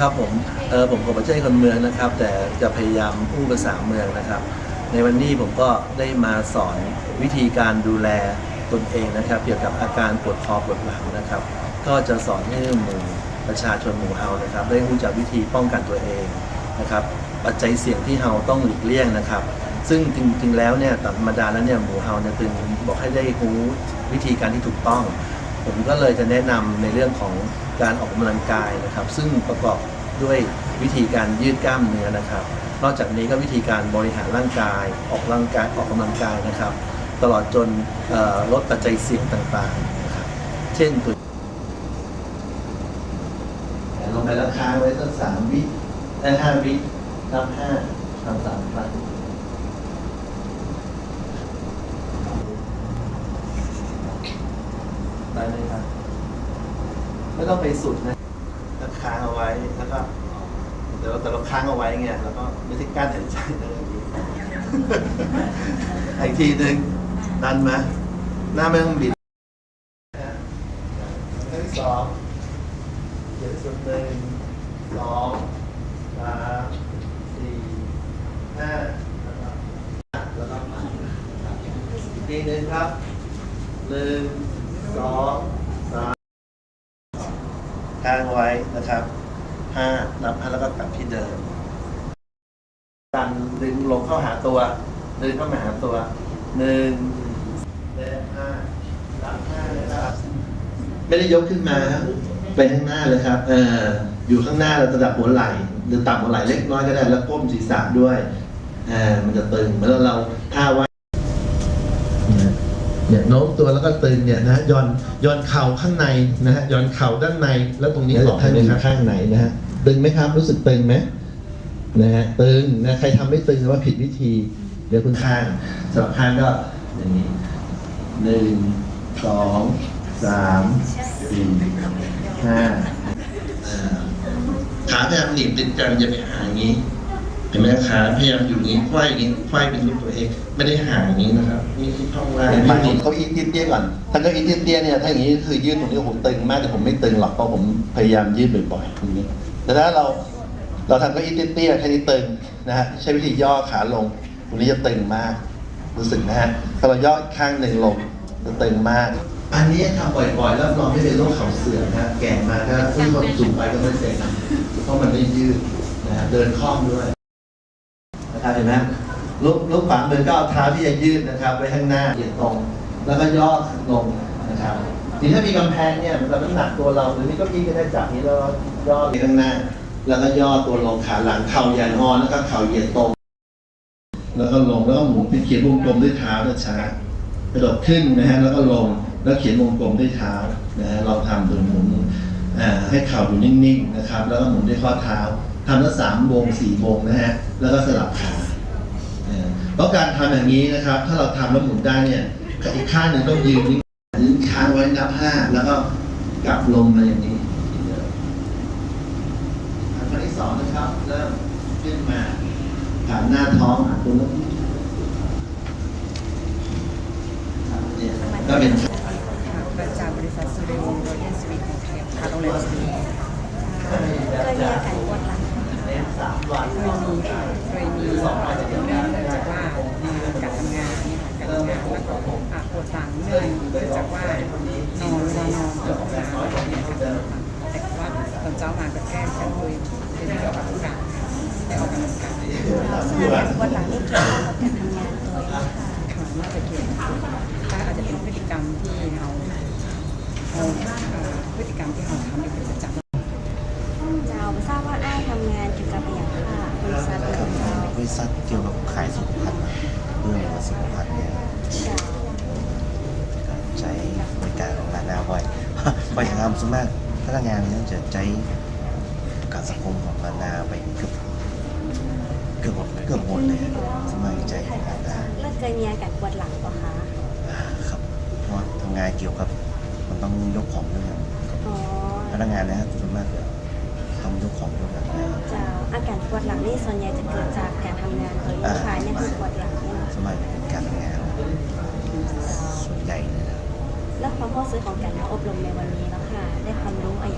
ครับผมเออผมก็ไม่ใช่คนเมืองนะครับ แต่จะพยายามพูดภาษาเมืองนะครับ ในวันนี้ผมก็ได้มาสอนวิธีการดูแลตนเองนะครับ เกี่ยวกับอาการปวดคอปวดหลังนะครับ ก็จะสอนให้หมู่ประชาชนหมู่เฮานะครับ ได้รู้จักวิธีป้องกันตัวเองนะครับ ปัจจัยเสี่ยงที่เฮาต้องหลีกเลี่ยงนะครับ ซึ่งจริงๆแล้วเนี่ยธรรมดาแล้วเนี่ยหมู่เฮาเนี่ยตึงบอกให้ได้รู้วิธีการที่ถูกต้อง ผมก็เลยจะแนะนำในเรื่องของการออกกำลังกายนะครับ ซึ่งประกอบด้วยวิธีการยืดกล้ามเนื้อนะครับ นอกจากนี้ก็วิธีการบริหารร่างกาย ออกร่างกายออกกำลังกายนะครับ ตลอดจนลดปัจจัยเสี่ยงต่างๆนะครับเช่นตัวลงไปแล้วค้างไว้สักสามวิได้ห้าวินับห้าทำสามครั้ง ได้เลยครับไม่ต้องไปสุดนะก็ค้างเอาไว้แล้วก็แต่เราแต่เราค้างเอาไว้ไงแล้วก็ไม่ใช่กั้นหายใจนะอย่างนี้อีกทีหนึ่งดันมาหน้าไม่ต้องบิดนะครั้งสองเดี๋ยวสุดหนึ่งสองสามสี่ห้าแล้วก็แล้วก็ผ่าอีกทีหนึ่งครับหนึ่ง สองสามค้างไว้นะครับห้านับห้าแล้วก็กลับที่เดิมการดึงลงเข้าหาตัว ดึงเข้ามาหาตัวหนึ่งและห้านับห้านะครับไม่ได้ยกขึ้นมาครับไปข้างหน้าเลยครับเอออยู่ข้างหน้าเราระดับหัวไหล่หรือต่ำหัวไหล่เล็กน้อยก็ได้แล้วก้มศีรษะด้วยเออมันจะตึงเหมือนเราท่าไว้ เนี่ยโน้มตัวแล้วก็ตึงเนี่ยนะย่อนย่อนเข่าข้างในนะฮะย่อนเข่าด้านในแล้วตรงนี้ต่อให้เป็นข้างในนะฮะตึงไหมครับรู้สึกตึงไหมนะฮะตึงนะใครทำไม่ตึงแปลว่าผิดวิธี เดี๋ยวคุณข้างสำหรับข้างก็อย่างนี้หนึ่งสองสามสี่ห้าอ่าขาพยายามหนีบติดกันอย่าไปหาอย่างนี้ เห็นไหมขาพยายามอยู่อย่างนี้ไขว้อย่างนี้ไขว้เป็นรูปตัวเองไม่ได้ห่างอย่างนี้นะครับนี่คือช่องว่างหมายถึงเขาอีทเตี้ยๆก่อนถ้าเขาอีทเตี้ยๆเนี่ยถ้าอย่างนี้คือยืดตรงนี้ผมตึงมากแต่ผมไม่ตึงหรอกเพราะผมพยายามยืดบ่อยๆตรงนี้ แต่ถ้าเราเราทำเก็อีทเตี้ยๆแค่นี้ตึงนะฮะใช้วิธีย่อขาลงตรงนี้จะตึงมาก รู้สึกนะฮะถ้าเราย่ออีกข้างหนึ่งลงจะตึงมาก อันนี้ทำบ่อยๆแล้วนอนไม่เป็นโรคเข่าเสื่อมนะแก่มาก็ซึ่งคนสูงไปก็ไม่เป็นเพราะมันไม่ยืดนะฮะเดินคล่องด้วยนะครับ เห็นไหมลุกลุกฝังเดินก็เอาเท้าที่จะยืดนะครับไว้ข้างหน้าเหยียดตรง แล้วก็ย่อลงนะครับทีถ้ามีกำแพงเนี่ยเราน้ำหนักตัวเราหรือนี่ก็อี้ก็ได้จับนี้แล้วย่อไปข้างหน้า แล้วก็ย่อตัวลงขาหลังเข่าอย่างอแล้วก็เข่าเหยียดตรง แล้วก็ลงแล้วก็หมุนเป็นเขียนวงกลมด้วยเท้าช้ากระโดดขึ้นนะฮะแล้วก็ลงแล้วเขียนวงกลมด้วยเท้านะฮะลองทำโดูหมุนอ่าให้เข่าอยู่นิ่งๆนะครับ แล้วก็หมุนด้วยข้อเท้า ทำละสามวงสี่วงนะฮะแล้วก็สลับขาเออเพราะการทำอย่างนี้นะครับ ถ้าเราทำแล้วหมุนได้เนี่ยอีกข้างหนึ่งต้องยืนนิ่งยืนค้างไว้นับห้าแล้วก็กลับลงมาอย่างนี้อันที่สองนะครับเริ่มขึ้นมาผ่านหน้าท้องหาตัวแล้วเนี่ยก็เป็นประจำบริษัทสุริวงศ์โรเยนสวีทของเทียมค่ะโรงแรมสวีทเคยมีอ เคยมีค่ะเคยมีอาจจะเนเรื่องเนื่องจากว่าการทำงานเนี่ยการทำงานแล้วก็ปวดหลังเหนื่อยเนื่องจากว่านอนเวลานอนปวดหลังางเงี้ยแต่ว่าตอนเช้ามาก็แค่ฉันเลยเป็นเรื่องของการได้ออกกำลังกายปวดหลังนี่เกี่ยวกับการทำงานตัวเองค่ะน่าจะเกี่ยวถ้าอาจจะเป็นพฤติกรรมที่เราพฤติกรรมที่เราทำเป็นประจำ ทราบว่าไอ้ายทำงานเกี่ยวกับอย่างค่ะบริษัทเกี่ยวกับเจ้าบริษัทเกี่ยวกับขายสุขภัณฑ์เรื่องว่าสุขภัณฑ์เนี่ยเจ้าใช้บริการของร้านนาบ่อยบ่อยทำส่วนมากพนักงานเนี่ยจะใช้การสังคมของร้านนาไปเกือบเกือบหมดเกือบหมดเลยสมัยใจของร้านนาแล้วเคยมีอาการปวดหลังปะคะอ่าครับเพราะว่าทำงานเกี่ยวกับมันต้องยกของด้วยครับอ๋อพนักงานนะครับส่วนมาก ทั้งทุกองคนนะเจ้าอาการปวดหลังนี่ส่วนใหญ่จะเกิดจากการทำงานโดยลูกค้าเนี่ยคือปวดหลังนี่สมัยการทำงานส่วนใหญ่ลยนแล้วความข้อซื้อของการอบรมในวันนี้แล้วค่ะ ได้ความรู้อะไร